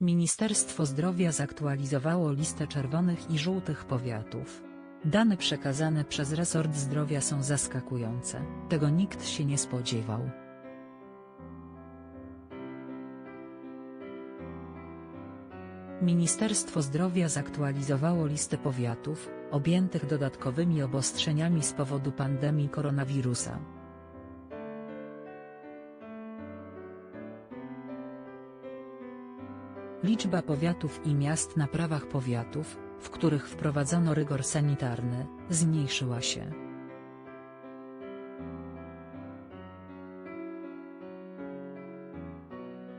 Ministerstwo Zdrowia zaktualizowało listę czerwonych i żółtych powiatów. Dane przekazane przez resort zdrowia są zaskakujące, tego nikt się nie spodziewał. Ministerstwo Zdrowia zaktualizowało listę powiatów, objętych dodatkowymi obostrzeniami z powodu pandemii koronawirusa. Liczba powiatów i miast na prawach powiatów, w których wprowadzono rygor sanitarny, zmniejszyła się.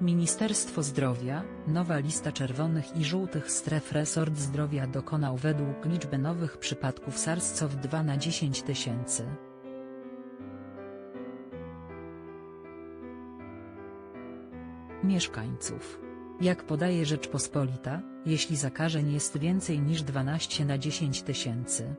Ministerstwo Zdrowia, nowa lista czerwonych i żółtych stref Resort Zdrowia dokonał według liczby nowych przypadków SARS-CoV-2 na 10 tysięcy. Mieszkańców. Jak podaje Rzeczpospolita, jeśli zakażeń jest więcej niż 12 na 10 tysięcy,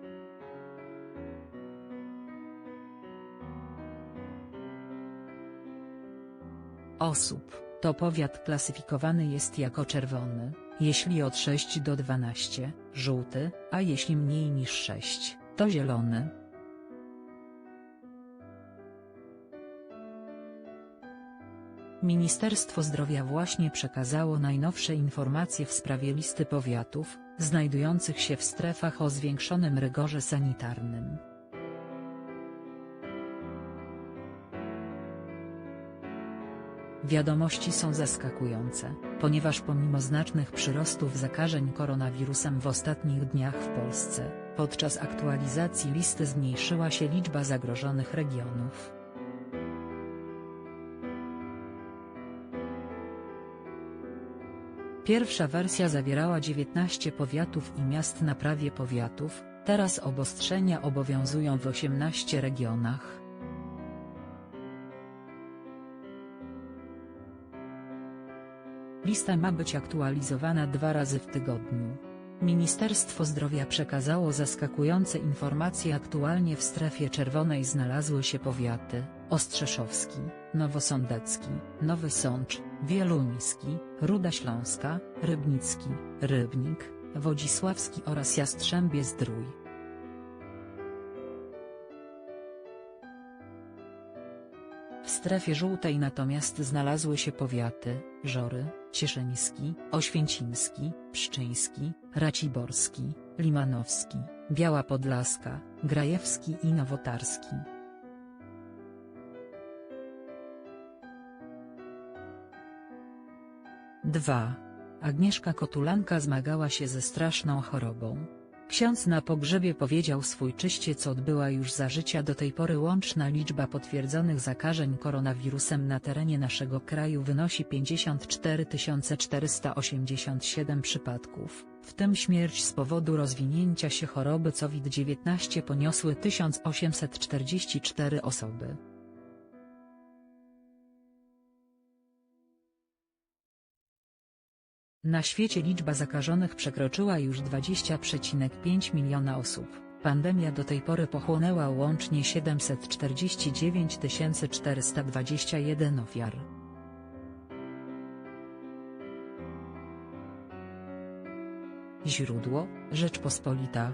osób, to powiat klasyfikowany jest jako czerwony, jeśli od 6 do 12, żółty, a jeśli mniej niż 6, to zielony. Ministerstwo Zdrowia właśnie przekazało najnowsze informacje w sprawie listy powiatów, znajdujących się w strefach o zwiększonym rygorze sanitarnym. Wiadomości są zaskakujące, ponieważ pomimo znacznych przyrostów zakażeń koronawirusem w ostatnich dniach w Polsce, podczas aktualizacji listy zmniejszyła się liczba zagrożonych regionów. Pierwsza wersja zawierała 19 powiatów i miast na prawie powiatów, teraz obostrzenia obowiązują w 18 regionach. Lista ma być aktualizowana dwa razy w tygodniu. Ministerstwo Zdrowia przekazało zaskakujące informacje aktualnie w strefie czerwonej znalazły się powiaty, Ostrzeszowski, Nowosądecki, Nowy Sącz, Wieluński, Ruda Śląska, Rybnicki, Rybnik, Wodzisławski oraz Jastrzębie strefie żółtej natomiast znalazły się powiaty, Żory, Cieszyński, Oświęcimski, Pszczyński, Raciborski, Limanowski, Biała Podlaska, Grajewski i Nowotarski. Dwa. Agnieszka Kotulanka zmagała się ze straszną chorobą. Ksiądz na pogrzebie powiedział swójczyście co odbyła już za życia do tej pory łączna liczba potwierdzonych zakażeń koronawirusem na terenie naszego kraju wynosi 54 487 przypadków, w tym śmierć z powodu rozwinięcia się choroby COVID-19 poniosły 1844 osoby. Na świecie liczba zakażonych przekroczyła już 20,5 miliona osób. Pandemia do tej pory pochłonęła łącznie 749 421 ofiar. Źródło: Rzeczpospolita,